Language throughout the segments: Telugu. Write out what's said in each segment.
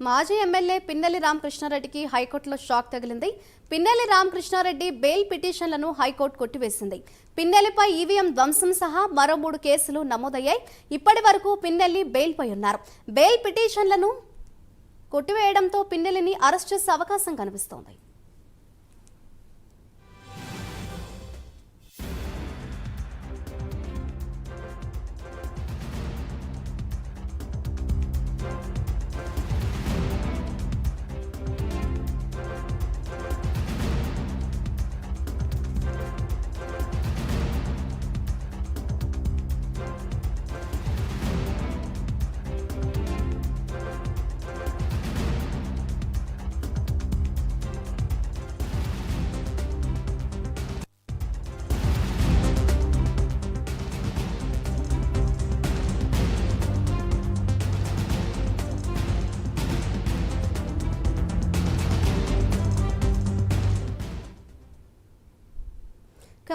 మాజీ ఎమ్మెల్యే పిన్నెల్లి రామకృష్ణారెడ్డికి హైకోర్టులో షాక్ తగిలింది. పిన్నెల్లి రామకృష్ణారెడ్డి బెయిల్ పిటిషన్లను హైకోర్టు కొట్టివేసింది. పిన్నెల్లిపై ఈవీఎం ధ్వంసం సహా మరో మూడు కేసులు నమోదయ్యాయి. ఇప్పటి వరకు పిన్నెల్లి బెయిల్పై ఉన్నారు. బెయిల్ పిటిషన్లను కొట్టివేయడంతో పిన్నెల్లిని అరెస్ట్ చేసే అవకాశం కనిపిస్తోంది.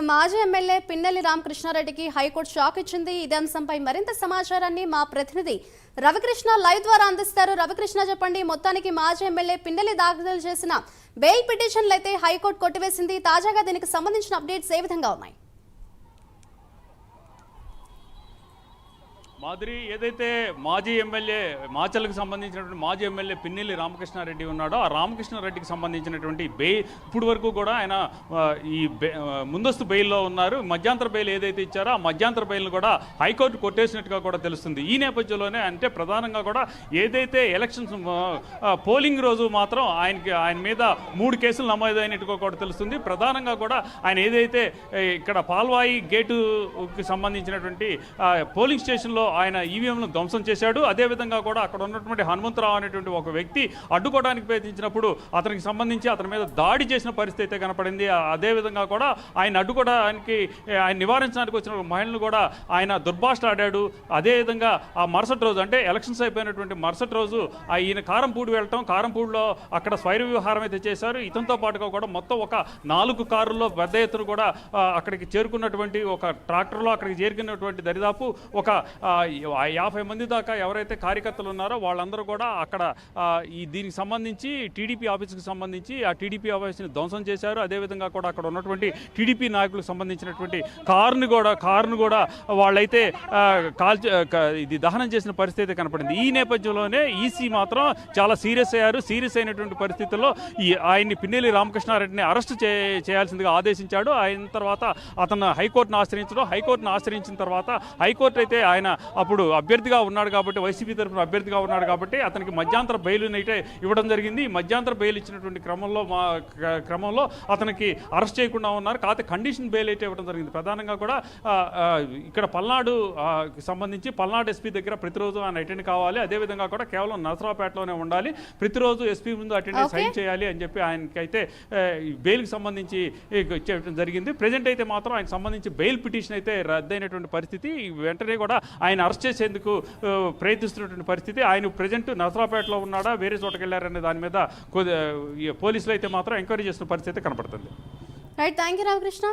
మాజీ ఎమ్మెల్యే పిన్నెల్లి రామకృష్ణారెడ్డికి హైకోర్టు షాక్ ఇచ్చింది. ఇదే అంశంపై మరింత సమాచారాన్ని మా ప్రతినిధి రవికృష్ణ లైవ్ ద్వారా అందిస్తారు. రవికృష్ణ చెప్పండి మొత్తానికి మాజీ ఎమ్మెల్యే పిన్నెల్లి దాఖలు చేసిన బెయిల్ పిటిషన్లు అయితే హైకోర్టు కొట్టివేసింది. తాజాగా దీనికి సంబంధించిన అప్డేట్స్ ఏ విధంగా ఉన్నాయి? మాదిరి ఏదైతే మాజీ ఎమ్మెల్యే మాచల్కి సంబంధించినటువంటి మాజీ ఎమ్మెల్యే పిన్నెల్లి రామకృష్ణారెడ్డి ఉన్నాడో ఆ రామకృష్ణారెడ్డికి సంబంధించినటువంటి బెయిల్ ఇప్పుడు వరకు కూడా ఆయన ఈ బె- ముందస్తు బెయిల్లో ఉన్నారు. మధ్యాంతర బెయిల్ ఏదైతే ఇచ్చారో ఆ మధ్యాంతర బెయిల్ను కూడా హైకోర్టు కొట్టేసినట్టుగా కూడా తెలుస్తుంది. ఈ నేపథ్యంలోనే అంటే ప్రధానంగా కూడా ఏదైతే ఎలక్షన్స్ పోలింగ్ రోజు మాత్రం ఆయనకి ఆయన మీద మూడు కేసులు నమోదైనట్టుగా కూడా తెలుస్తుంది. ప్రధానంగా కూడా ఆయన ఏదైతే ఇక్కడ పాల్వాయి గేటుకి సంబంధించినటువంటి పోలింగ్ స్టేషన్లో ఆయన ఈవీఎంను ధ్వంసం చేశాడు. అదేవిధంగా కూడా అక్కడ ఉన్నటువంటి హనుమంతరావు అనేటువంటి ఒక వ్యక్తి అడ్డుకోవడానికి ప్రయత్నించినప్పుడు అతనికి సంబంధించి అతని మీద దాడి చేసిన పరిస్థితి అయితే కనపడింది. అదేవిధంగా కూడా ఆయన అడ్డుకోవడానికి ఆయన నివారించడానికి వచ్చిన ఒక మహిళను కూడా ఆయన దుర్భాష ఆడాడు అదేవిధంగా ఆ మరుసటి రోజు అంటే ఎలక్షన్స్ అయిపోయినటువంటి మరుసటి రోజు ఈయన కారంపూడి వెళ్ళటం కారంపూడిలో అక్కడ స్వైర విహారం అయితే చేశారు. ఇతనితో పాటుగా కూడా మొత్తం ఒక నాలుగు కారుల్లో పెద్ద ఎత్తున కూడా అక్కడికి చేరుకున్నటువంటి ఒక ట్రాక్టర్లో అక్కడికి చేరుకున్నటువంటి దరిదాపు ఒక యాభై మంది దాకా ఎవరైతే కార్యకర్తలు ఉన్నారో వాళ్ళందరూ కూడా అక్కడ ఈ దీనికి సంబంధించి టీడీపీ ఆఫీస్కి సంబంధించి ఆ టీడీపీ ఆఫీస్ని ధ్వంసం చేశారు. అదేవిధంగా కూడా అక్కడ ఉన్నటువంటి టీడీపీ నాయకులకు సంబంధించినటువంటి కారుని కూడా కారును కూడా వాళ్ళైతే ఆ, కాల్చి ఇది దహనం చేసిన పరిస్థితి కనపడింది. ఈ నేపథ్యంలోనే ఈసీ మాత్రం చాలా సీరియస్ అయ్యారు. సీరియస్ అయినటువంటి పరిస్థితుల్లో ఈ ఆయన్ని పిన్నెల్లి రామకృష్ణారెడ్డిని అరెస్ట్ చే చేయాల్సిందిగా ఆదేశించాడు. ఆయన తర్వాత అతను హైకోర్టును ఆశ్రయించడం హైకోర్టును ఆశ్రయించిన తర్వాత హైకోర్టు అయితే ఆయన అప్పుడు అభ్యర్థిగా ఉన్నాడు కాబట్టి వైసీపీ తరఫున అభ్యర్థిగా ఉన్నాడు కాబట్టి అతనికి మధ్యాంతర బెయిల్ అయితే ఇవ్వడం జరిగింది. మధ్యాంతర బెయిల్ ఇచ్చినటువంటి క్రమంలో మా క్ర- క్రమంలో అతనికి అరెస్ట్ చేయకుండా ఉన్నారు. కాకపోతే కండిషన్ బెయిల్ అయితే ఇవ్వడం జరిగింది. ప్రధానంగా కూడా ఇక్కడ పల్నాడు సంబంధించి పల్నాడు ఎస్పీ దగ్గర ప్రతిరోజు ఆయన అటెండ్ కావాలి. అదేవిధంగా కూడా కేవలం నరసరావుపేటలోనే ఉండాలి. ప్రతిరోజు ఎస్పీ ముందు అటెండ్. సైన్ చేయాలి అని చెప్పి ఆయనకైతే బెయిల్కి సంబంధించి చేయడం జరిగింది. ప్రజెంట్ అయితే మాత్రం ఆయనకు సంబంధించి బెయిల్ పిటిషన్ అయితే రద్దయినటువంటి పరిస్థితి. వెంటనే కూడా ఆయన ఆయన అరెస్ట్ చేసేందుకు ప్రయత్నిస్తున్నటువంటి పరిస్థితి. ఆయన ప్రజెంట్ నసరాపేటలో ఉన్నాడా వేరే చోటకి వెళ్ళారనే దాని మీద కొద్ది- పోలీసులు అయితే మాత్రం ఎంక్వైరీ చేస్తున్న పరిస్థితి కనపడుతుంది. Right thank you Ramakrishna